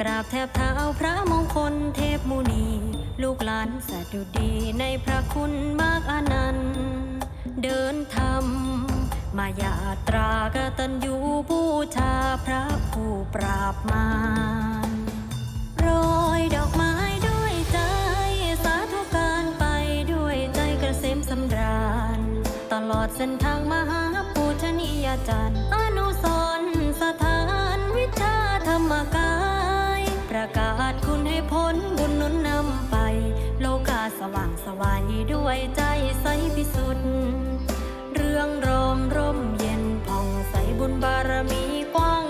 กราบแทบเท้าพระมงคลเทพมุนี ลูกหลานสะดุดีในพระคุณมากอนันต์เดินธรรมมายาตรากตัญญูบูชาพระผู้ปราบมารโรยดอกไม้ด้วยใจ สาธุการไปด้วยใจกระเซมสำราญ ตลอดเส้นทางมหาปูชนียาจารย์ ผลบุญนุนนำไป โลกาสว่างสวัยด้วยใจใสพิสุทธิ์เรื่องรองร่มเย็นผ่องใสบุญบารมีกว้าง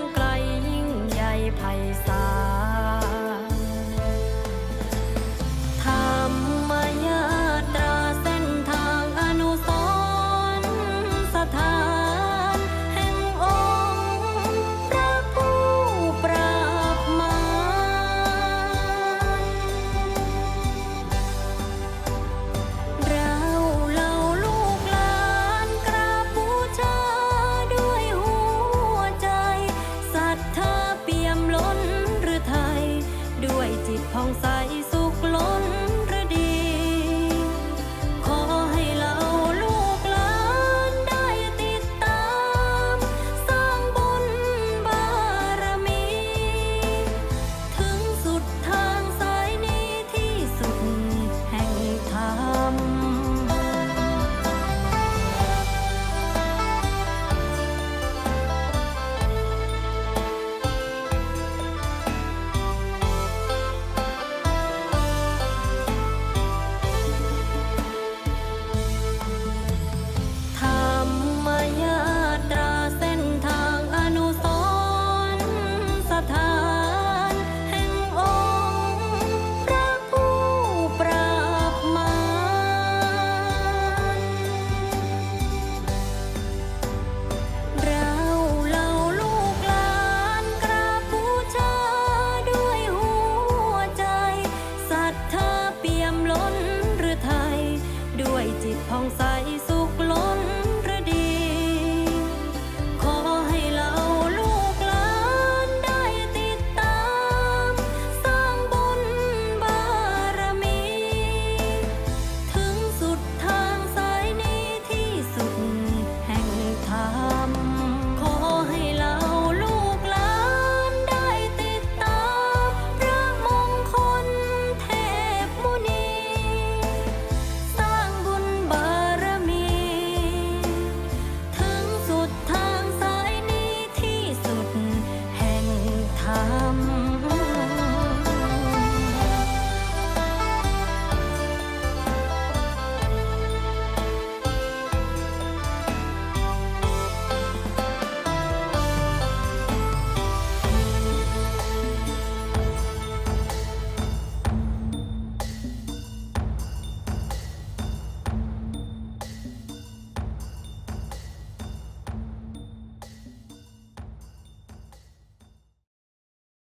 จิตผ่องใสสุ